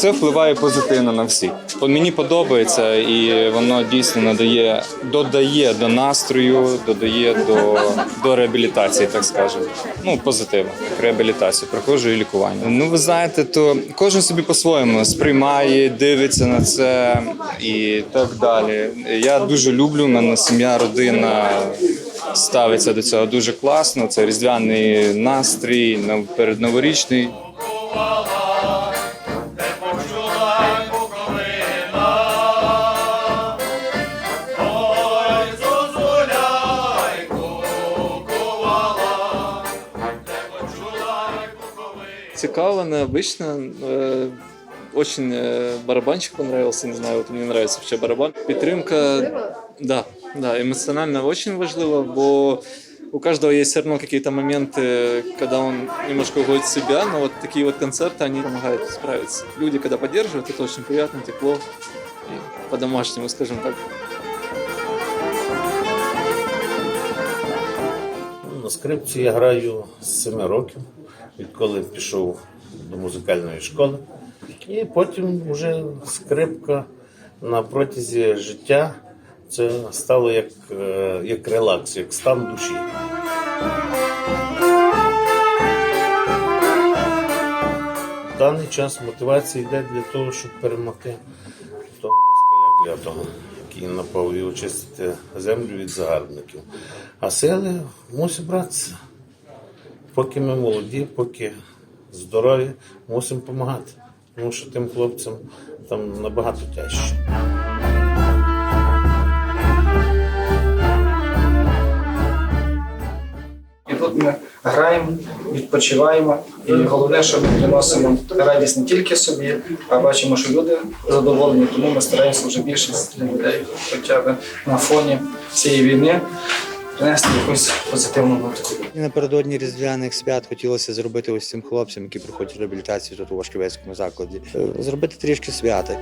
це впливає позитивно на всіх. Мені подобається, і воно дійсно надає, додає до настрою, додає до, до реабілітації, так скажемо. Ну, позитивно, реабілітацію, проходжу і лікування. Ну, ви знаєте, то кожен собі по-своєму сприймає, дивиться на це і так далі. Я дуже люблю, в мене сім'я, родина ставиться до цього дуже класно. Це різдвяний настрій, передноворічний. Цікаво, необычно. Э, Очень э, барабанчик понравился, не знаю, вот мне нравится вообще барабан. Підтримка, да, да, эмоционально очень важливо, бо у каждого есть все равно какие-то моменты, когда он немножко уходит в себя, но вот такие вот концерты, они помогают справиться. Люди, когда поддерживают, это очень приятно, тепло и по-домашнему, скажем так. На скрипці я граю з 7 років, відколи пішов до музикальної школи. І потім вже скрипка на протязі життя це стало як, е, як релакс, як стан душі. В даний час мотивація йде для того, щоб перемогти того який напав і очистити землю від загарбників. А сили мусить братися. Поки ми молоді, поки здорові, мусимо допомагати. Тому що тим хлопцям там набагато тяжче. І тут ми граємо, відпочиваємо. І головне, що ми приносимо радість не тільки собі, а бачимо, що люди задоволені. Тому ми стараємося вже більшість людей, хоча б на фоні цієї війни, принести якусь позитивну ноту. І напередодні різдвяних свят хотілося зробити ось цим хлопцям, які проходять реабілітацію тут у Вашківецькому закладі, е, зробити трішки свята.